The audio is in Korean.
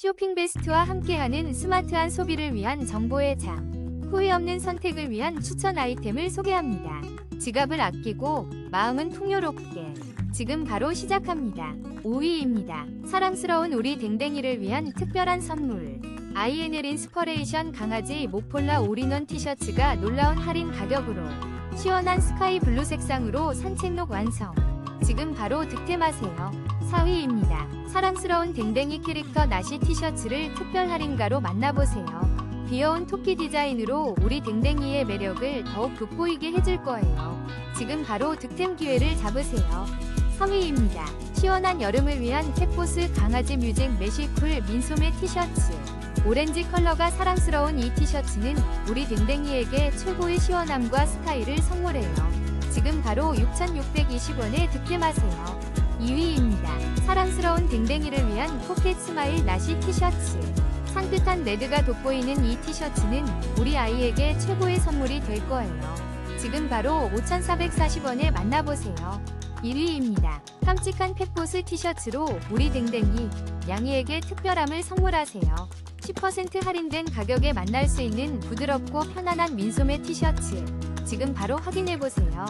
쇼핑 베스트와 함께하는 스마트한 소비를 위한 정보의 장. 후회 없는 선택을 위한 추천 아이템을 소개합니다. 지갑을 아끼고 마음은 풍요롭게. 지금 바로 시작합니다. 5위입니다. 사랑스러운 우리 댕댕이를 위한 특별한 선물. INL 인스퍼레이션 강아지 모폴라 올인원 티셔츠가 놀라운 할인 가격으로 시원한 스카이 블루 색상으로 산책룩 완성. 지금 바로 득템하세요. 4위입니다. 사랑스러운 댕댕이 캐릭터 나시 티셔츠를 특별 할인가로 만나보세요. 귀여운 토끼 디자인으로 우리 댕댕이의 매력을 더욱 돋보이게 해줄 거예요. 지금 바로 득템 기회를 잡으세요. 3위입니다. 시원한 여름을 위한 캣보스 강아지 뮤직 메쉬쿨 민소매 티셔츠. 오렌지 컬러가 사랑스러운 이 티셔츠는 우리 댕댕이에게 최고의 시원함과 스타일을 선물해요. 지금 바로 6,620원에 득템하세요. 2위입니다. 사랑스러운 댕댕이를 위한 포켓 스마일 나시 티셔츠. 산뜻한 레드가 돋보이는 이 티셔츠는 우리 아이에게 최고의 선물이 될 거예요. 지금 바로 5,440원에 만나보세요. 1위입니다. 깜찍한 펫보스 티셔츠로 우리 댕댕이 양이에게 특별함을 선물하세요. 10% 할인된 가격에 만날 수 있는 부드럽고 편안한 민소매 티셔츠. 지금 바로 확인해보세요.